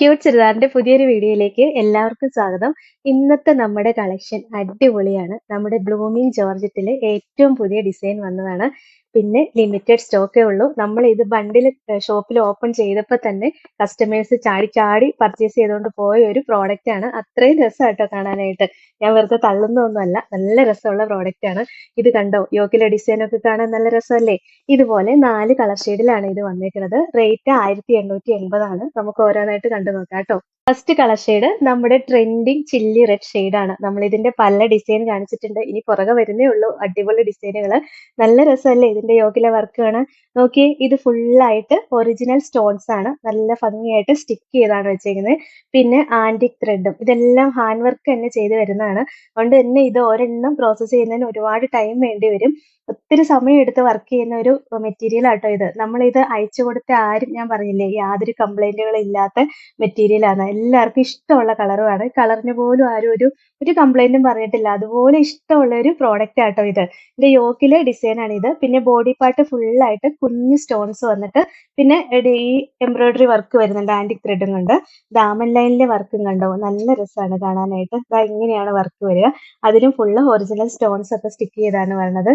Cute ചുരിദാറിന്റെ പുതിയൊരു വീഡിയോയിലേക്ക് എല്ലാവർക്കും സ്വാഗതം. ഇന്നത്തെ നമ്മുടെ കളക്ഷൻ അടിപൊളിയാണ്. നമ്മുടെ ബ്ലൂമിങ് ജോർജറ്റിലെ ഏറ്റവും പുതിയ ഡിസൈൻ വന്നതാണ്. പിന്നെ ലിമിറ്റഡ് സ്റ്റോക്കേ ഉള്ളൂ. നമ്മൾ ഇത് ബണ്ടിൽ ഷോപ്പിൽ ഓപ്പൺ ചെയ്തപ്പോൾ തന്നെ കസ്റ്റമേഴ്സ് ചാടി ചാടി പർച്ചേസ് ചെയ്തുകൊണ്ട് പോയ ഒരു പ്രോഡക്റ്റ് ആണ്. അത്രയും രസമായിട്ടോ കാണാനായിട്ട്. ഞാൻ വെറുതെ തള്ളുന്നൊന്നുമല്ല നല്ല രസമുള്ള പ്രോഡക്റ്റ് ആണ്. ഇത് കണ്ടോ? യോക്കിലെ ഡിസൈൻ ഒക്കെ കാണാൻ നല്ല രസമല്ലേ? ഇതുപോലെ നാല് കളർ ഷെയ്ഡിലാണ് ഇത് വന്നേക്കുന്നത് റേറ്റ് ആയിരത്തി എണ്ണൂറ്റി എൺപതാണ്. നമുക്ക് ഓരോന്നായിട്ട് കണ്ടു നോക്കാം കേട്ടോ ഫസ്റ്റ് കളർ ഷെയ്ഡ് നമ്മുടെ ട്രെൻഡിങ് ചില്ലി റെഡ് ഷെയ്ഡ് ആണ്. നമ്മൾ ഇതിന്റെ പല ഡിസൈൻ കാണിച്ചിട്ടുണ്ട്. ഇനി പുറകെ വരുന്നേ ഉള്ളൂ. അടിപൊളി ഡിസൈനുകൾ നല്ല രസമല്ലേ ഇതിന്റെ യോഗിലെ വർക്കാണ് നോക്കിയേ ഇത് ഫുള്ളായിട്ട് ഒറിജിനൽ സ്റ്റോൺസ് ആണ്. നല്ല ഭംഗിയായിട്ട് സ്റ്റിക്ക് ചെയ്താണ് വെച്ചേക്കുന്നത്. പിന്നെ ആന്റിക് ത്രെഡും ഇതെല്ലാം ഹാൻഡ് വർക്ക് തന്നെ ചെയ്ത് വരുന്നതാണ്. അതുകൊണ്ട് തന്നെ ഇത് ഒരെണ്ണം പ്രോസസ്സ് ചെയ്യുന്നതിന് ഒരുപാട് ടൈം വേണ്ടി വരും. ഒത്തിരി സമയം എടുത്ത് വർക്ക് ചെയ്യുന്ന ഒരു മെറ്റീരിയൽ ആട്ടോ ഇത്. നമ്മൾ ഇത് അയച്ചു കൊടുത്ത ആരും ഞാൻ പറഞ്ഞില്ലേ യാതൊരു കംപ്ലൈന്റുകളും ഇല്ലാത്ത മെറ്റീരിയൽ ആണ്. എല്ലാവർക്കും ഇഷ്ടമുള്ള കളറുമാണ് കളറിന് പോലും ആരും ഒരു ഒരു കംപ്ലൈന്റും പറഞ്ഞിട്ടില്ല. അതുപോലെ ഇഷ്ടമുള്ള ഒരു പ്രോഡക്റ്റ് ആട്ടോ ഇത്. ഇതിന്റെ യോക്കിലെ ഡിസൈൻ ആണ് ഇത്. പിന്നെ ബോഡി പാർട്ട് ഫുൾ ആയിട്ട് കുഞ്ഞു സ്റ്റോൺസ് വന്നിട്ട് പിന്നെ ഈ എംബ്രോയിഡറി വർക്ക് വരുന്നുണ്ട് ആന്റിക് ത്രെഡും കൊണ്ട്. ദാമൻ ലൈനിലെ വർക്കും കണ്ടോ? നല്ല രസമാണ് കാണാനായിട്ട്. ഇങ്ങനെയാണ് വർക്ക് വരിക. അതിലും ഫുള്ള് ഒറിജിനൽ സ്റ്റോൺസ് ഒക്കെ സ്റ്റിക്ക് ചെയ്താണ് വരുന്നത്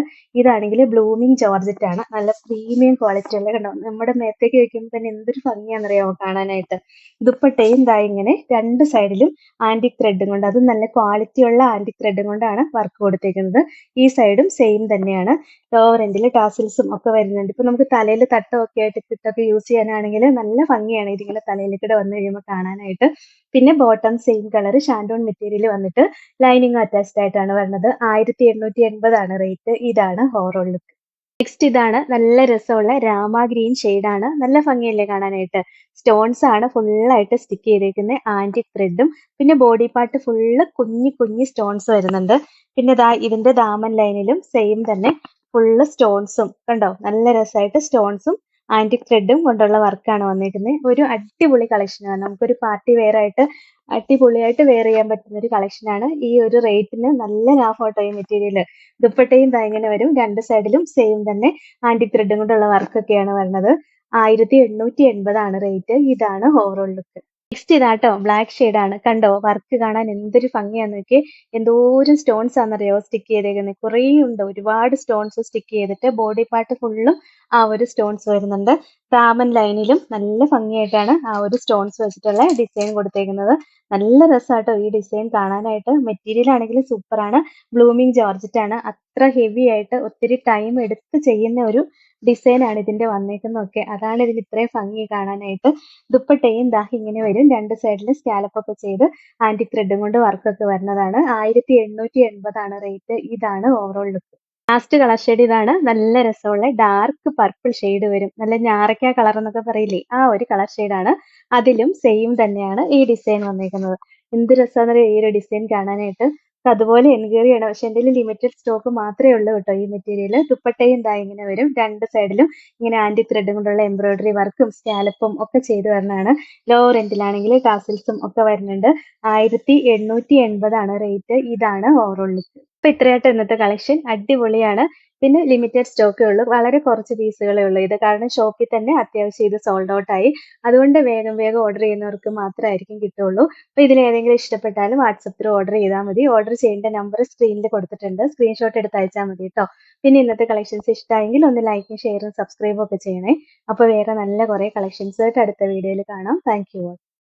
ഇതാണെങ്കിൽ ബ്ലൂമിങ് ജോർജറ്റ് ആണ്. നല്ല പ്രീമിയം ക്വാളിറ്റി അല്ലേ കണ്ടോ? നമ്മുടെ മേത്തേക്ക് വെക്കുമ്പോൾ തന്നെ എന്തൊരു ഭംഗിയാണെന്നറിയാമോ കാണാനായിട്ട്? ദുപ്പട്ടയും ഇതാ ഇങ്ങനെ രണ്ട് സൈഡിലും ആന്റിക് ത്രെഡും കൊണ്ട് അതും നല്ല ക്വാളിറ്റി ഉള്ള ആന്റിക് ത്രെഡും കൊണ്ടാണ് വർക്ക് കൊടുത്തേക്കുന്നത്. ഈ സൈഡും സെയിം തന്നെയാണ്. ലോവർ എൻഡിൽ ടാസിൽസും ഒക്കെ വരുന്നുണ്ട്. ഇപ്പൊ നമുക്ക് തലയിൽ തട്ടമൊക്കെ ആയിട്ട് ഇട്ടൊക്കെ യൂസ് ചെയ്യാനാണെങ്കിൽ നല്ല ഭംഗിയാണ് ഇതിങ്ങനെ തലയിലേക്കൂടെ വന്നു കഴിയുമ്പോൾ കാണാനായിട്ട്. പിന്നെ bottom same colour shantoon material വന്നിട്ട് ലൈനിങ് അറ്റാച്ച്ഡ് ആയിട്ടാണ് വരുന്നത്. ആയിരത്തി എണ്ണൂറ്റി എൺപതാണ് റേറ്റ് ഇതാണ് ഓവറോൾ ലുക്ക് നെക്സ്റ്റ് ഇതാണ് നല്ല രസമുള്ള രാമ ഗ്രീൻ ആണ് നല്ല ഭംഗിയല്ലേ കാണാനായിട്ട്? സ്റ്റോൺസ് ആണ് ഫുള്ളായിട്ട് സ്റ്റിക്ക് ചെയ്തേക്കുന്നത് ആന്റിക് ത്രെഡും പിന്നെ ബോഡി പാർട്ട് ഫുള്ള് കുഞ്ഞു കുഞ്ഞു സ്റ്റോൺസ് വരുന്നുണ്ട്. പിന്നെ ഇതാ ഇതിന്റെ ദാമൻ ലൈനിലും സെയിം തന്നെ ഫുള്ള് സ്റ്റോൺസും കണ്ടോ? നല്ല രസമായിട്ട് സ്റ്റോൺസും ആന്റിക് ത്രെഡും കൊണ്ടുള്ള വർക്കാണ് വന്നിരിക്കുന്നത് ഒരു അടിപൊളി കളക്ഷനാണ് നമുക്കൊരു പാർട്ടി വെയർ ആയിട്ട് അടിപൊളിയായിട്ട് വെയർ ചെയ്യാൻ പറ്റുന്ന ഒരു കളക്ഷനാണ് ഈ ഒരു റേറ്റിന് നല്ല ലാഫോട്ടോയും മെറ്റീരിയൽ ദുപ്പട്ടയും ഇങ്ങനെ വരും. രണ്ട് സൈഡിലും സെയിം തന്നെ ആന്റിക് ത്രെഡും കൊണ്ടുള്ള വർക്കൊക്കെയാണ് വരുന്നത്. ആയിരത്തി എണ്ണൂറ്റി എൺപതാണ് റേറ്റ് ഇതാണ് ഓവറോൾ ലുക്ക് നെക്സ്റ്റ് ഇതാട്ടോ ബ്ലാക്ക് ആണ്. കണ്ടോ? വർക്ക് കാണാൻ എന്തൊരു ഭംഗിയാന്ന് നോക്കി എന്തോരം സ്റ്റോൺസ് ആണെന്നറിയോ സ്റ്റിക്ക് ചെയ്തേക്കുന്നത് കുറേ ഉണ്ട്. ഒരുപാട് സ്റ്റോൺസ് സ്റ്റിക്ക് ചെയ്തിട്ട് ബോഡി പാർട്ട് ഫുള്ളും ആ ഒരു സ്റ്റോൺസ് വരുന്നുണ്ട്. താമൻ ലൈനിലും നല്ല ഭംഗിയായിട്ടാണ് ആ ഒരു സ്റ്റോൺസ് വെച്ചിട്ടുള്ള ഡിസൈൻ കൊടുത്തേക്കുന്നത്. നല്ല രസമാട്ടോ ഈ ഡിസൈൻ കാണാനായിട്ട്. മെറ്റീരിയൽ ആണെങ്കിൽ സൂപ്പറാണ് ബ്ലൂമിങ് ജോർജറ്റ് ആണ്. അത്ര ഹെവി ആയിട്ട് ഒത്തിരി ടൈം എടുത്ത് ചെയ്യുന്ന ഒരു ഡിസൈനാണ് ഇതിന്റെ വന്നേക്കുന്നതൊക്കെ. അതാണ് ഇതിന് ഇത്രയും ഭംഗി കാണാനായിട്ട്. ദുപ്പട്ടയും ദാ ഇങ്ങനെ വരും. രണ്ട് സൈഡിൽ സ്കാലപ്പ് ഒക്കെ ചെയ്ത് ആന്റി ത്രെഡും കൊണ്ട് വർക്കൊക്കെ വരുന്നതാണ്. ആയിരത്തി എണ്ണൂറ്റി എൺപതാണ് റേറ്റ് ഇതാണ് overall look last colour shade ഇതാണ്. നല്ല രസമുള്ള ഡാർക്ക് പർപ്പിൾ ഷെയ്ഡ് വരും. നല്ല ഞാറക്ക കളർ എന്നൊക്കെ പറയില്ലേ? ആ ഒരു കളർ ആണ്. അതിലും സെയിം തന്നെയാണ് ഈ ഡിസൈൻ വന്നേക്കുന്നത്. എന്ത് രസമാണ് ഈ ഒരു ഡിസൈൻ കാണാനായിട്ട്. അതുപോലെ എൻക്വയറി ചെയ്യണം പക്ഷെ എന്റെ ലിമിറ്റഡ് സ്റ്റോക്ക് മാത്രമേ ഉള്ളൂ കേട്ടോ ഈ മെറ്റീരിയൽ ദുപ്പട്ടയും ദാ ഇങ്ങനെ വരും. രണ്ട് സൈഡിലും ഇങ്ങനെ ആന്റി ത്രെഡും കൊണ്ടുള്ള എംബ്രോയിഡറി വർക്കും സ്കാലപ്പും ഒക്കെ ചെയ്തു വരുന്നതാണ് ലോ റെന്റിലാണെങ്കിൽ ടാസിൽസും ഒക്കെ വരുന്നുണ്ട്. ആയിരത്തി എണ്ണൂറ്റി എൺപതാണ് റേറ്റ് ഇതാണ് ഓവറോൾ ലുക്ക് അപ്പൊ ഇത്രയായിട്ട് ഇന്നത്തെ കളക്ഷൻ അടിപൊളിയാണ്. പിന്നെ ലിമിറ്റഡ് സ്റ്റോക്കേ ഉള്ളൂ. വളരെ കുറച്ച് പീസുകളേ ഉള്ളൂ ഇത്. കാരണം ഷോപ്പിൽ തന്നെ അത്യാവശ്യം ഇത് സോൾഡ് ഔട്ട് ആയി. അതുകൊണ്ട് വേഗം വേഗം ഓർഡർ ചെയ്യുന്നവർക്ക് മാത്രമായിരിക്കും കിട്ടുള്ളൂ അപ്പൊ ഇതിൽ ഏതെങ്കിലും ഇഷ്ടപ്പെട്ടാലും വാട്സപ്പ് ഓർഡർ ചെയ്താൽ മതി. ഓർഡർ ചെയ്യേണ്ട നമ്പർ സ്ക്രീനിൽ കൊടുത്തിട്ടുണ്ട്. സ്ക്രീൻഷോട്ട് എടുത്ത് അയച്ചാൽ മതി കേട്ടോ. പിന്നെ ഇന്നത്തെ കളക്ഷൻസ് ഇഷ്ടമായെങ്കിൽ ഒന്ന് ലൈക്കും ഷെയറും സബ്സ്ക്രൈബും ഒക്കെ ചെയ്യണേ. അപ്പോൾ വേറെ നല്ല കുറേ കളക്ഷൻസ് ആയിട്ട് അടുത്ത വീഡിയോയിൽ കാണാം. Thank you